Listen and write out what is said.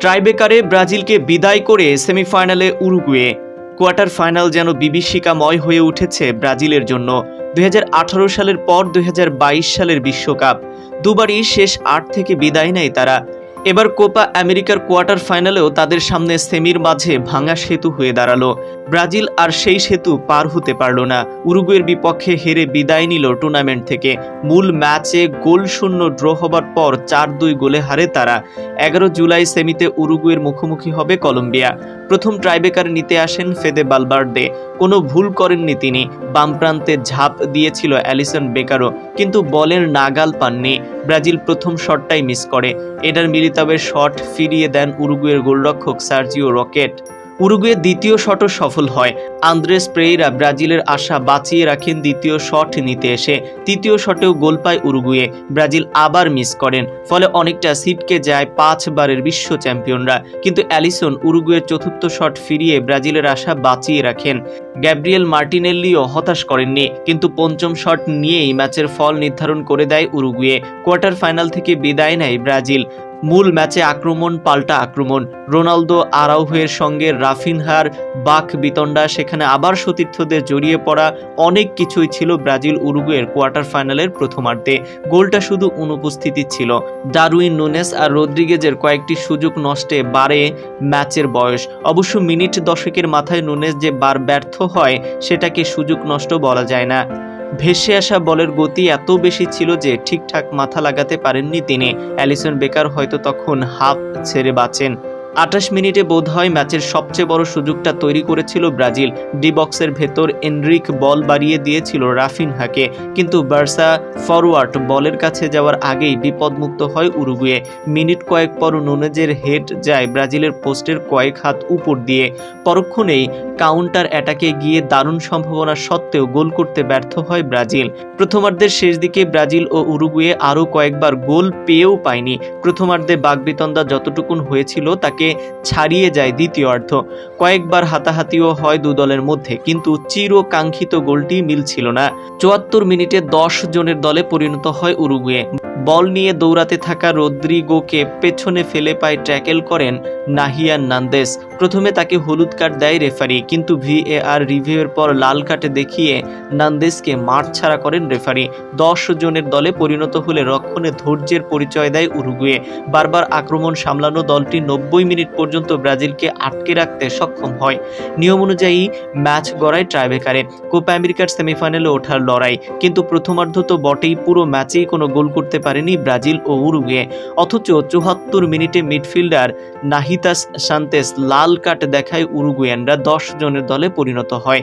ট্রাইবেকারে ব্রাজিলকে বিদায় করে সেমিফাইনালে উরুগুয়ে। কোয়ার্টার ফাইনাল যেন বিভীষিকাময় হয়ে উঠেছে ব্রাজিলের জন্য। দুই সালের পর দুই হাজার বাইশ সালের বিশ্বকাপ। দুবারই শেষ আট থেকে বিদায় নেয় তারা। এবার কোপা আমেরিকার কোয়ার্টার ফাইনালেও তাদের সামনে সেমির মাঝে ভাঙা সেতু হয়ে দাঁড়াল। ব্রাজিল আর সেই সেতু পার হতে পারল না। উরুগুয়ের বিপক্ষে হেরে বিদায় নিল টুর্নামেন্ট থেকে। মূল ম্যাচে গোল শূন্য ড্র হবার পর চার দুই গোলে হারে তারা। এগারো জুলাই সেমিতে উরুগুয়ের মুখোমুখি হবে কলম্বিয়া। প্রথম ট্রাইবেকার নিতে আসেন ফেদে বালবার্দে। কোনো ভুল করেননি তিনি। বাম প্রান্তে ঝাঁপ দিয়েছিল অ্যালিসন বেকারও কিন্তু বলের নাগাল পাননি। ব্রাজিল প্রথম শটটাই মিস করে। এডার মিলিতাবের শট ফিরিয়ে দেন উরুগুয়ের গোলরক্ষক সার্জিও রকেট। উরুগুয়ের দ্বিতীয় শটও সফল হয়। আন্দ্রেস প্রেইরা ব্রাজিলের আশা বাঁচিয়ে রাখেন দ্বিতীয় শট নিতে এসে। তৃতীয় শটেও গোল পায় উরুগুয়ে। ব্রাজিল আবার মিস করেন, ফলে অনেকটা সিটকে যায় পাঁচবারের বিশ্ব চ্যাম্পিয়নরা। কিন্তু অ্যালিসন উরুগুয়ের চতুর্থ শট ফিরিয়ে ব্রাজিলের আশা বাঁচিয়ে রাখেন। গ্যাব্রিয়েল মার্টিনেল্লিও হতাশ করেননি, কিন্তু পঞ্চম শট নিয়েই ম্যাচের ফল নির্ধারণ করে দেয় উরুগুয়ে। কোয়ার্টার ফাইনাল থেকে বিদায় নেয় ব্রাজিল। মূল ম্যাচে আক্রমণ, পাল্টা আক্রমণ। রোনালদো আরাউহের সঙ্গে রাফিনহার বাক বিতণ্ডা, সেখানে আবার সতীর্থদের জড়িয়ে পড়া অনেক কিছুই ছিল ব্রাজিল উরুগুয়ের কোয়ার্টার ফাইনালের প্রথমার্ধে। গোলটা শুধু অনুপস্থিতি ছিল। ডারুইন নুনেস আর রদ্রিগেজের কয়েকটি সুযোগ নষ্টে বাড়ে ম্যাচের বয়স। অবশ্য মিনিট দশকের মাথায় নুনেস যে বার ব্যর্থ হয়, সেটাকে সুযোগ নষ্ট বলা যায় না। ভেসে আসা বলের গতি এত বেশি ছিল যে ঠিকঠাক মাথা লাগাতে পারেননি তিনি। অ্যালিসন বেকার হয়তো তখন হাফ ছেড়ে বাঁচেন। আঠাশ মিনিটে বোধ হয় ম্যাচের সবচেয়ে বড় সুযোগটা তৈরি করেছিল ব্রাজিল। ডি বক্সের ভেতর এনরিক বল বাড়িয়ে দিয়েছিল রাফিনহাকে। কিন্তু বার্সা ফরওয়ার্ড বলের কাছে যাওয়ার আগেই বিপদমুক্ত হয় উরুগুয়ে। মিনিট কয়েক পর নুনেজের হেড যায় ব্রাজিলের পোস্টের কয়েক হাত উপর দিয়ে। পরক্ষণেই কাউন্টার অ্যাটাকে গিয়ে দারুণ সম্ভাবনা সত্ত্বেও গোল করতে ব্যর্থ হয় ব্রাজিল। প্রথমার্ধের শেষ দিকে ব্রাজিল ও উরুগুয়ে আরও কয়েকবার গোল পেয়েও পায়নি। প্রথমার্ধে বাগবিতন্দা যতটুকুন হয়েছিল তাকে ছাড়িয়ে যায় দ্বিতীয়ার্ধ কয়েকবার হাতাহাতিও হয় দু দলের মধ্যে, কিন্তু চিরকাঙ্ক্ষিত গোলটি মিলছিল না। চুয়াত্তর মিনিটে দশ জনের দলে পরিণত হয় উরুগুয়ে। বল নিয়ে দৌড়াতে থাকা রদ্রিগোকে পেছনে ফেলে পায় ট্যাকেল করেন নাহিয়ান নান্দেস। প্রথমে তাকে হলুদ কার্ড দেয় রেফারি, কিন্তু ভিএআর রিভিউয়ের পর লাল কার্ডে দেখিয়ে নান্দেসকে মাঠ ছাড়া করেন রেফারি। দশ জনের দলে পরিণত হলে রক্ষণে ধৈর্যের পরিচয় দেয় উরুগুয়ে। বারবার আক্রমণ সামলানো দলটি নব্বই মিনিট পর্যন্ত ব্রাজিলকে আটকে রাখতে সক্ষম হয়। নিয়ম অনুযায়ী ম্যাচ গড়ায় ট্রাইবেকারে। কোপা আমেরিকার সেমিফাইনালে ওঠার লড়াই, কিন্তু প্রথমার্ধ তো বটেই পুরো ম্যাচেই কোনো গোল করতে পারেনি ব্রাজিল ও উরুগুয়ে। অথচ চুহাত্তর মিনিটে মিডফিল্ডার নাহিতাস সান্তেস লাল কার্ড দেখায় উরুগুয়ানরা দশ জনের দলে পরিণত হয়।